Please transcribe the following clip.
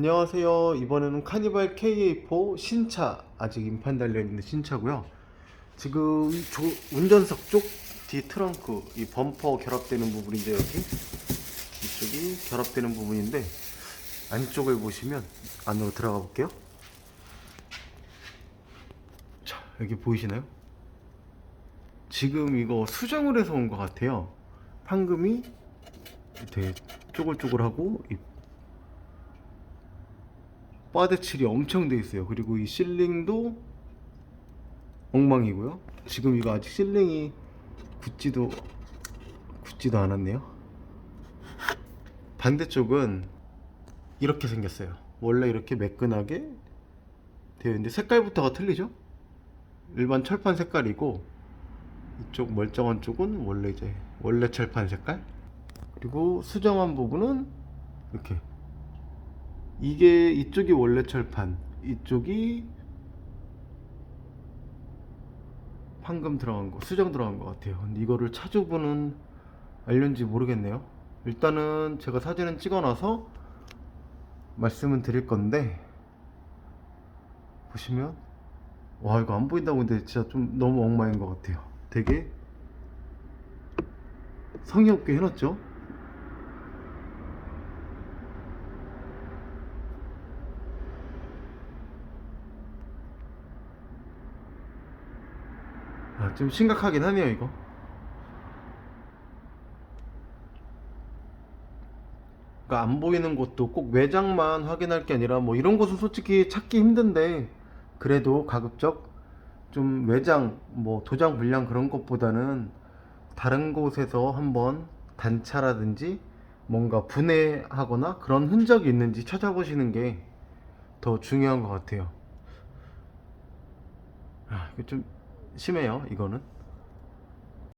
안녕하세요. 이번에는 카니발 KA4 신차 아직 임판 달려 있는 신차고요. 지금 조, 운전석 쪽 뒤 트렁크 이 범퍼 결합되는 부분인데 여기 이쪽이 결합되는 부분인데 안쪽을 보시면 안으로 들어가 볼게요. 자 여기 보이시나요? 지금 이거 수정을 해서 온 것 같아요. 판금이 되게 쪼글쪼글하고 이 바데칠이 엄청 돼 있어요. 그리고 이 실링도 엉망이고요. 지금 이거 아직 실링이 굳지도 굳지도 않았네요. 반대쪽은 이렇게 생겼어요. 원래 이렇게 매끈하게 되어 있는데 색깔부터가 틀리죠? 일반 철판 색깔이고 이쪽 멀쩡한 쪽은 원래 이제 원래 철판 색깔 그리고 수정한 부분은 이렇게 이게 이쪽이 원래 철판 이쪽이 황금 들어간 거 수정 들어간 것 같아요. 근데 이거를 차주분은 알렸는지 모르겠네요. 일단은 제가 사진은 찍어놔서 말씀은 드릴 건데 보시면 와 이거 안 보인다고 근데 진짜 좀 너무 엉망인 것 같아요. 되게 성의 없게 해놨죠 아, 좀 심각하긴 하네요, 이거. 그러니까 안 보이는 곳도 꼭 외장만 확인할 게 아니라 뭐 이런 곳은 솔직히 찾기 힘든데 그래도 가급적 좀 외장 뭐 도장 불량 그런 것보다는 다른 곳에서 한번 단차라든지 뭔가 분해하거나 그런 흔적이 있는지 찾아보시는 게 더 중요한 것 같아요. 아, 이거 좀 심해요, 이거는.